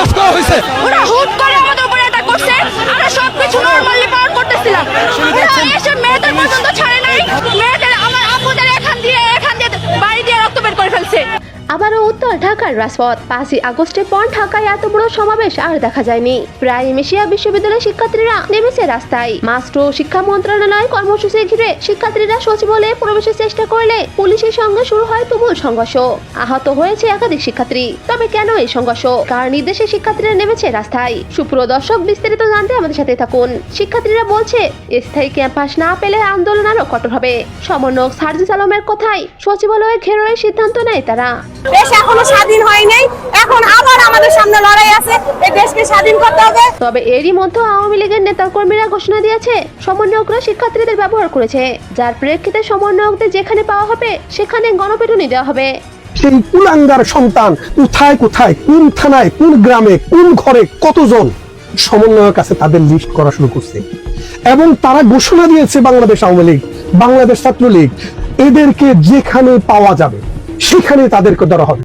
Arrest করা হয়েছে। ওরা হুট করে আমাদের উপরে অ্যাটাক করছে। আমরা সবকিছু নরমালি পালন করতেছিলাম। আবারও উত্তর ঢাকার রাজপথ। পাঁচই আগস্টের পর ঢাকায় এত বড় সমাবেশ আর দেখা যায়নি। প্রায় মেশিয়া বিশ্ববিদ্যালয়ের শিক্ষার্থীরা নেমেছে রাস্তায়। মাস্টার ও শিক্ষা মন্ত্রণালয় কর্মসূচি ঘিরে শিক্ষার্থীরা সচিবালয়ে প্রবেশের চেষ্টা করলে পুলিশের সঙ্গে শুরু হয় তুমুল সংঘর্ষ। আহত হয়েছে একাধিক শিক্ষার্থী। তবে কেন এই সংঘর্ষ? কার নির্দেশে শিক্ষার্থীরা নেমেছে রাস্তায়? সুপ্রিয় দর্শক, বিস্তারিত জানতে আমাদের সাথে থাকুন। শিক্ষার্থীরা বলছে, স্থায়ী ক্যাম্পাস না পেলে আন্দোলন আরও কঠোর হবে। সমন্বয়ক সার্জিস আলমের কথায় সচিবালয়ে ঘেরোয়ের সিদ্ধান্ত নেয় তারা। দেশ এখনও স্বাধীন হয় নাই। এখন আবার আমাদের সামনে লড়াই আছে। এই দেশকে স্বাধীন করতে হবে। তবে এরই মধ্যে আওয়ামী লীগের নেতাকর্মীরা ঘোষণা দিয়েছে সমন্বয়করা শিক্ষার্থীদের ব্যবহার করেছে। যার প্রেক্ষিতে সমন্বয়কদের যেখানে পাওয়া হবে সেখানে গণপিটুনি দেওয়া হবে। সেই কুলাঙ্গার সন্তান কোথায় কোথায় কোন থানায় কোন গ্রামে কোন ঘরে কতজন? সমন্বয়ক আছে তাদের লিস্ট করা শুরু করছে। এবং তারা ঘোষণা দিয়েছে বাংলাদেশ আওয়ামী লীগ বাংলাদেশ ছাত্রলীগ। এদেরকে যেখানে পাওয়া যাবে। সেখানে তাদেরকে ধরা হবে।